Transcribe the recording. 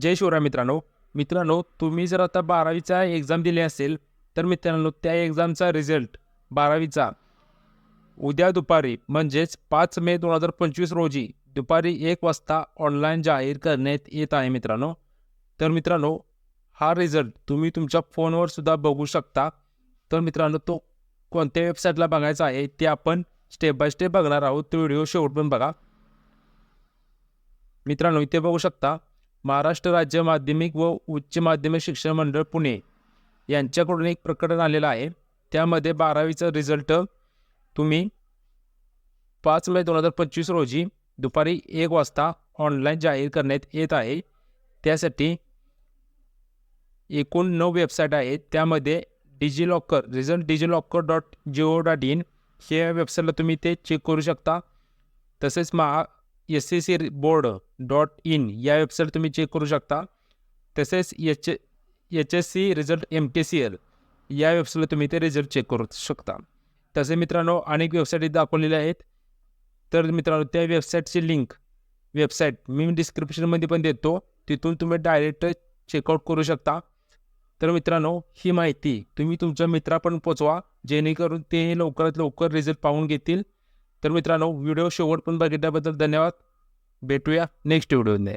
जय शिवराय मित्रांनो. मित्रांनो तुम्ही जर आता बारावीचा एक्झाम दिली असेल तर मित्रांनो त्या एक्झामचा रिझल्ट बारावीचा. उद्या दुपारी म्हणजेच पाच मे दोन हजार पंचवीस रोजी दुपारी एक वाजता ऑनलाईन जाहीर करण्यात येत आहे मित्रांनो. तर मित्रांनो हा रिझल्ट तुम्ही तुमच्या फोनवर सुद्धा बघू शकता. तर मित्रांनो तो कोणत्या वेबसाईटला बघायचा आहे ते आपण स्टेप बाय स्टेप बघणार आहोत. तो व्हिडिओ शेवट पण बघा. मित्रांनो इथे बघू शकता. महाराष्ट्र राज्य माध्यमिक व उच्च माध्यमिक शिक्षण मंडळ पुणे यांच्याकडून एक प्रकरण आलेलं आहे. त्यामध्ये बारावीचा रिझल्ट तुम्ही पाच मे दोन हजार पंचवीस रोजी दुपारी एक वाजता ऑनलाईन जाहीर करण्यात येत आहे. त्यासाठी एकूण नऊ वेबसाईट आहेत. त्यामध्ये DigiLocker result DigiLocker dot G O dot in हे वेबसाईटला तुम्ही ते चेक करू शकता. तसेच Maha S S C board dot in या वेबसाईट तुम्ही चेक करू शकता. तसेच H H S C result M T C L या वेबसाईटला तुम्ही ते रिझल्ट चेक करू शकता. तसे मित्रांनो अनेक वेबसाईट दाखवलेल्या आहेत. तर मित्रांनो त्या वेबसाईटची लिंक वेबसाईट मी डिस्क्रिप्शनमध्ये पण देतो. तिथून तुम्ही डायरेक्ट चेकआउट करू शकता. तर मित्रांनो ही माहिती तुम्ही तुमच्या मित्रापर्यंत पोचवा. जेणेकरून ते लवकरात लवकर रिझल्ट पाहून घेतील. तर मित्रांनो व्हिडिओ शेवट पण बघितल्याबद्दल धन्यवाद. भेटूया नेक्स्ट व्हिडिओमध्ये